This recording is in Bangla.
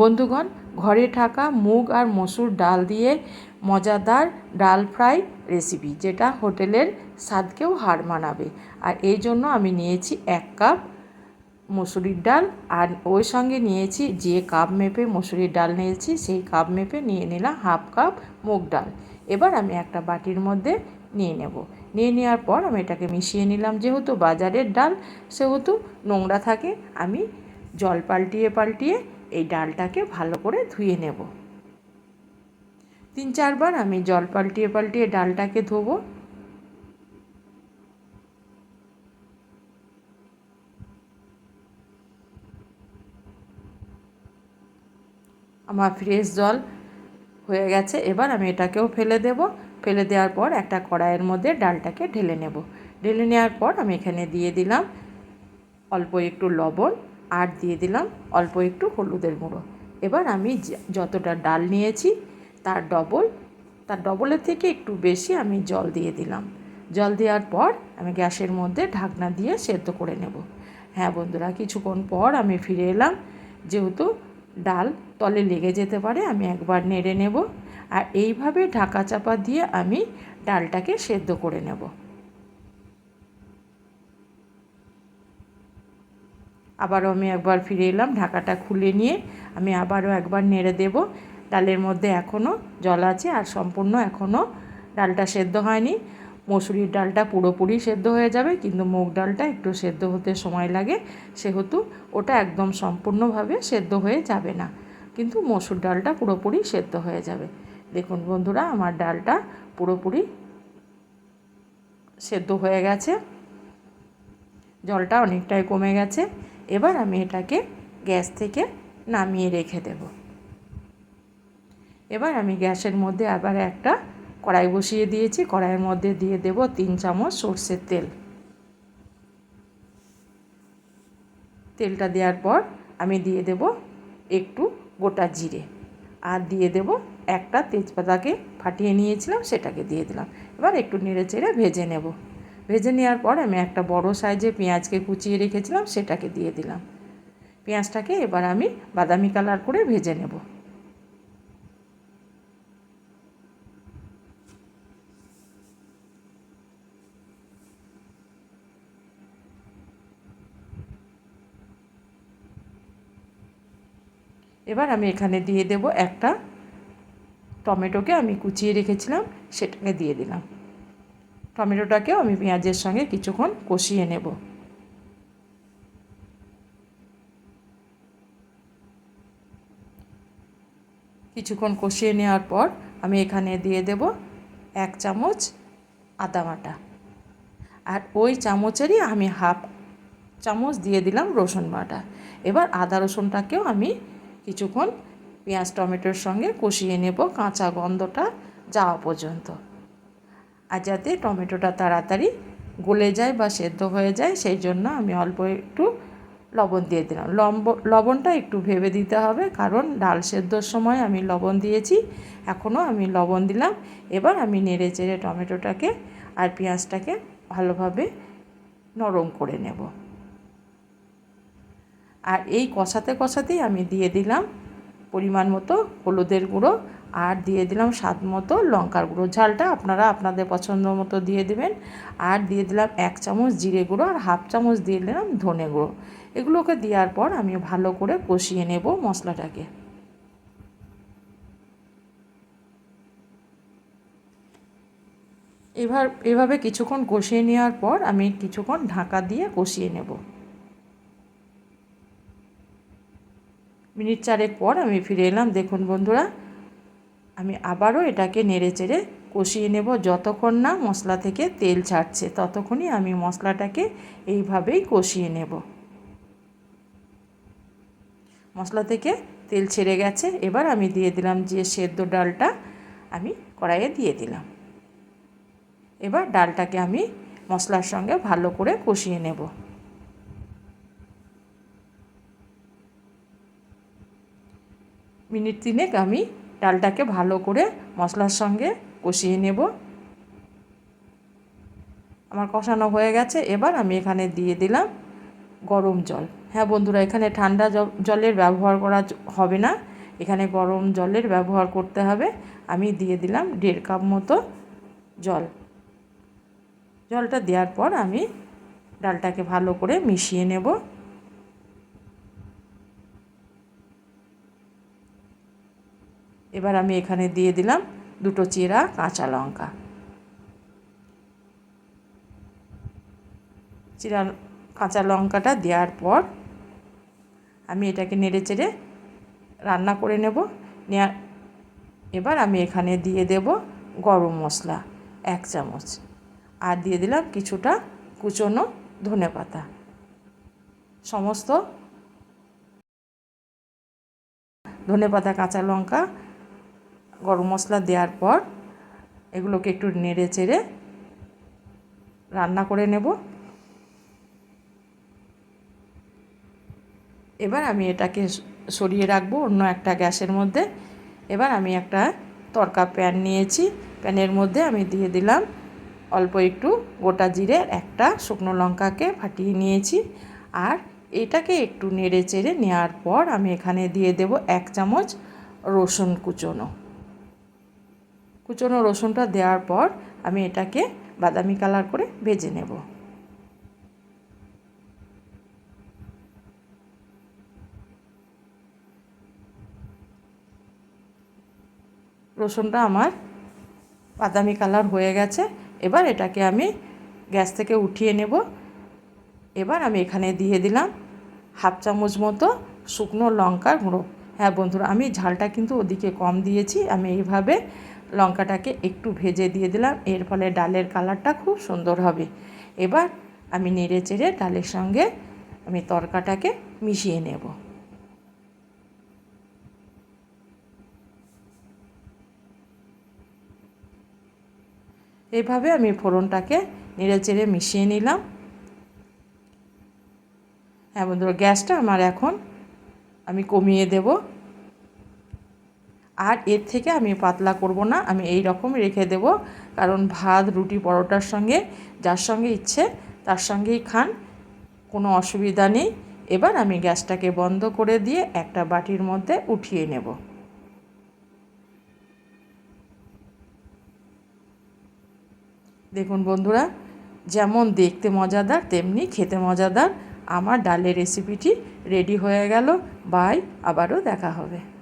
বন্ধুগণ, ঘরে থাকা মুগ আর মসুর ডাল দিয়ে মজাদার ডাল ফ্রাই রেসিপি যেটা হোটেলের স্বাদকেও হার মানাবে। আর এই জন্য আমি নিয়েছি এক কাপ মসুরির ডাল, আর ওই সঙ্গে নিয়েছি যে কাপ মেপে মসুরির ডাল নিয়েছি, সেই কাপ মেপে নিয়ে নিলাম হাফ কাপ মুগ ডাল। এবার আমি একটা বাটির মধ্যে নিয়ে নেব। নিয়ে নেওয়ার পর আমি এটাকে মিশিয়ে নিলাম। যেহেতু বাজারের ডাল, সেহেতু নোংরা থাকে, আমি জল পাল্টিয়ে পাল্টিয়ে এই ডালটাকে ভালো করে ধুয়ে নেব। তিন চারবার আমি জল পাল্টিয়ে পাল্টিয়ে ডালটাকে ধোবো। আমার ফ্রেশ জল হয়ে গেছে, এবার আমি এটাকেও ফেলে দেব। ফেলে দেওয়ার পর একটা কড়াইয়ের মধ্যে ডালটাকে ঢেলে নেব। ঢেলে নেওয়ার পর আমি এখানে দিয়ে দিলাম অল্প একটু লবণ। আর দিয়ে দিলাম অল্প একটু হলুদের গুঁড়ো। এবার আমি যতটা ডাল নিয়েছি, তার ডবল, তার ডবলের থেকে একটু বেশি আমি জল দিয়ে দিলাম। জল দেওয়ার পর আমি গ্যাসের মধ্যে ঢাকনা দিয়ে সেদ্ধ করে নেব। হ্যাঁ বন্ধুরা, কিছুক্ষণ পর আমি ফিরে এলাম। যেহেতু ডাল তলে লেগে যেতে পারে, আমি একবার নেড়ে নেব। আর এইভাবে ঢাকা চাপা দিয়ে আমি ডালটাকে সেদ্ধ করে নেব। আবারও আমি একবার ফিরে এলাম, ঢাকাটা খুলে নিয়ে আমি আবারও একবার নেড়ে দেব। ডালের মধ্যে এখনও জল আছে আর সম্পূর্ণ এখনও ডালটা সেদ্ধ হয়নি। মসুরির ডালটা পুরোপুরি সেদ্ধ হয়ে যাবে, কিন্তু মুগ ডালটা একটু সেদ্ধ হতে সময় লাগে। সেহেতু ওটা একদম সম্পূর্ণভাবে সেদ্ধ হয়ে যাবে না, কিন্তু মসুর ডালটা পুরোপুরি সেদ্ধ হয়ে যাবে। দেখুন বন্ধুরা, আমার ডালটা পুরোপুরি সেদ্ধ হয়ে গেছে। জলটা অনেকটাই কমে গেছে। এবার আমি এটাকে গ্যাস থেকে নামিয়ে রেখে দেব। এবার আমি গ্যাসের মধ্যে আবার একটা কড়াই বসিয়ে দিয়েছি। কড়াইয়ের মধ্যে দিয়ে দেব তিন চামচ সর্ষের তেল। তেলটা দেওয়ার পর আমি দিয়ে দেব একটু গোটা জিরে। আর দিয়ে দেব একটা তেজপাতাকে ফাটিয়ে নিয়েছিলাম, সেটাকে দিয়ে দিলাম। এবার একটু নেড়ে চেড়ে ভেজে নেব। ভেজে নেওয়ার পর আমি একটা বড় সাইজে পেঁয়াজকে কুচিয়ে রেখেছিলাম, সেটাকে দিয়ে দিলাম। পেঁয়াজটাকে এবার আমি বাদামি কালার করে ভেজে নেব। এবার আমি এখানে দিয়ে দেব একটা টমেটোকে আমি কুচিয়ে রেখেছিলাম, সেটাকে দিয়ে দিলাম। টমেটোটাকেও আমি পেঁয়াজের সঙ্গে কিছুক্ষণ কষিয়ে নেব। কিছুক্ষণ কষিয়ে নেওয়ার পর আমি এখানে দিয়ে দেব এক চামচ আদা বাটা। আর ওই চামচেরই আমি হাফ চামচ দিয়ে দিলাম রসুন বাটা। এবার আদা রসুনটাকেও আমি কিছুক্ষণ পেঁয়াজ টমেটোর সঙ্গে কষিয়ে নেব। কাঁচা গন্ধটা যাওয়া পর্যন্ত। আর যাতে টমেটোটা তাড়াতাড়ি গলে যায় বা সেদ্ধ হয়ে যায়, সেই জন্য আমি অল্প একটু লবণ দিয়ে দিলাম। লম্ব, লবণটা একটু ভেবে দিতে হবে, কারণ ডাল সেদ্ধর সময় আমি লবণ দিয়েছি, এখনও আমি লবণ দিলাম। এবার আমি নেড়ে চেড়ে টমেটোটাকে আর পেঁয়াজটাকে ভালোভাবে নরম করে নেব। আর এই কষাতে কষাতেই আমি দিয়ে দিলাম পরিমাণ মতো হলুদের গুঁড়ো আর দিয়ে দিলাম স্বাদ মতো লঙ্কার গুঁড়ো। ঝালটা আপনারা আপনাদের পছন্দ মতো দিয়ে দেবেন। আর দিয়ে দিলাম এক চামচ জিরে গুঁড়ো আর হাফ চামচ দিয়ে দিলাম ধনে গুঁড়ো। এগুলোকে দেওয়ার পর আমি ভালো করে কষিয়ে নেব মশলাটাকে। এবার এভাবে কিছুক্ষণ কষিয়ে নেওয়ার পর আমি কিছুক্ষণ ঢাকা দিয়ে কষিয়ে নেব। মিনিট চারেক পর আমি ফিরে এলাম। দেখুন বন্ধুরা, আমি আবারও এটাকে নেড়ে চেড়ে কষিয়ে নেব যতক্ষণ না মশলা থেকে তেল ছাড়ছে, ততক্ষণই আমি মশলাটাকে এইভাবেই কষিয়ে নেব। মশলা থেকে তেল ছেড়ে গেছে, এবার আমি দিয়ে দিলাম যে সেদ্ধ ডালটা আমি কড়াইয়ে দিয়ে দিলাম। এবার ডালটাকে আমি মশলার সঙ্গে ভালো করে কষিয়ে নেব। মিনিট তিনেক আমি ডালটাকে ভালো করে মশলার সঙ্গে কষিয়ে নেব। আমার কষানো হয়ে গেছে, এবার আমি এখানে দিয়ে দিলাম গরম জল। হ্যাঁ বন্ধুরা, এখানে ঠান্ডা জলের ব্যবহার করা হবে না। এখানে গরম জলের ব্যবহার করতে হবে। আমি দিয়ে দিলাম দেড় কাপ মতো জল। জলটা দেওয়ার পর আমি ডালটাকে ভালো করে মিশিয়ে নেব। এবার আমি এখানে দিয়ে দিলাম দুটো চিরা কাঁচা লঙ্কা। চিরা কাঁচা লঙ্কাটা দেওয়ার পর আমি এটাকে নেড়ে চেড়ে রান্না করে নেব। নেওয়া এবার আমি এখানে দিয়ে দেব গরম মশলা, এক চামচ। আর দিয়ে দিলাম কিছুটা কুচনো ধনে পাতা। সমস্ত ধনে পাতা, কাঁচা লঙ্কা গরম মশলা দেওয়ার পর এগুলোকে একটু নেড়ে চেড়ে রান্না করে নেব। এবার আমি এটাকে সরিয়ে রাখব অন্য একটা গ্যাসের মধ্যে। এবার আমি একটা তরকা প্যান নিয়েছি। প্যানের মধ্যে আমি দিয়ে দিলাম অল্প একটু গোটা জিরে একটা শুকনো লঙ্কাকে ফাটিয়ে নিয়েছি। আর এটাকে একটু নেড়ে চেড়ে নেওয়ার পর আমি এখানে দিয়ে দেব এক চামচ রসুন কুচোনো। কুচোনো রসুনটা দেওয়ার পর আমি এটাকে বাদামি কালার করে ভেজে নেব। রসুনটা আমার বাদামি কালার হয়ে গেছে। এবার এটাকে আমি গ্যাস থেকে উঠিয়ে নেব। এবার আমি এখানে দিয়ে দিলাম হাফ চামচ মতো শুকনো লঙ্কার গুঁড়ো। হ্যাঁ বন্ধুরা, আমি ঝালটা কিন্তু ওদিকে কম দিয়েছি। আমি এইভাবে লঙ্কাটাকে একটু ভেজে দিয়ে দিলাম। এর ফলে ডালের কালারটা খুব সুন্দর হবে। এবার আমি নেড়ে চেড়ে ডালের সঙ্গে আমি তরকাটাকে মিশিয়ে নেব। এভাবে আমি ফোড়নটাকে নেড়ে চেড়ে মিশিয়ে নিলাম। হ্যাঁ বন্ধুরা, গ্যাসটা আমার এখন আমি কমিয়ে দেব। আর এর থেকে আমি পাতলা করব না, আমি এই রকম রেখে দেব। কারণ ভাত, রুটি, পরোটার সঙ্গে যার সঙ্গে ইচ্ছে তার সঙ্গেই খান, কোনো অসুবিধা নেই। এবার আমি গ্যাসটাকে বন্ধ করে দিয়ে একটা বাটির মধ্যে উঠিয়ে নেব। দেখুন বন্ধুরা, যেমন দেখতে মজাদার, তেমনি খেতে মজাদার। আমার ডালের রেসিপিটি রেডি হয়ে গেল। বাই, আবারও দেখা হবে।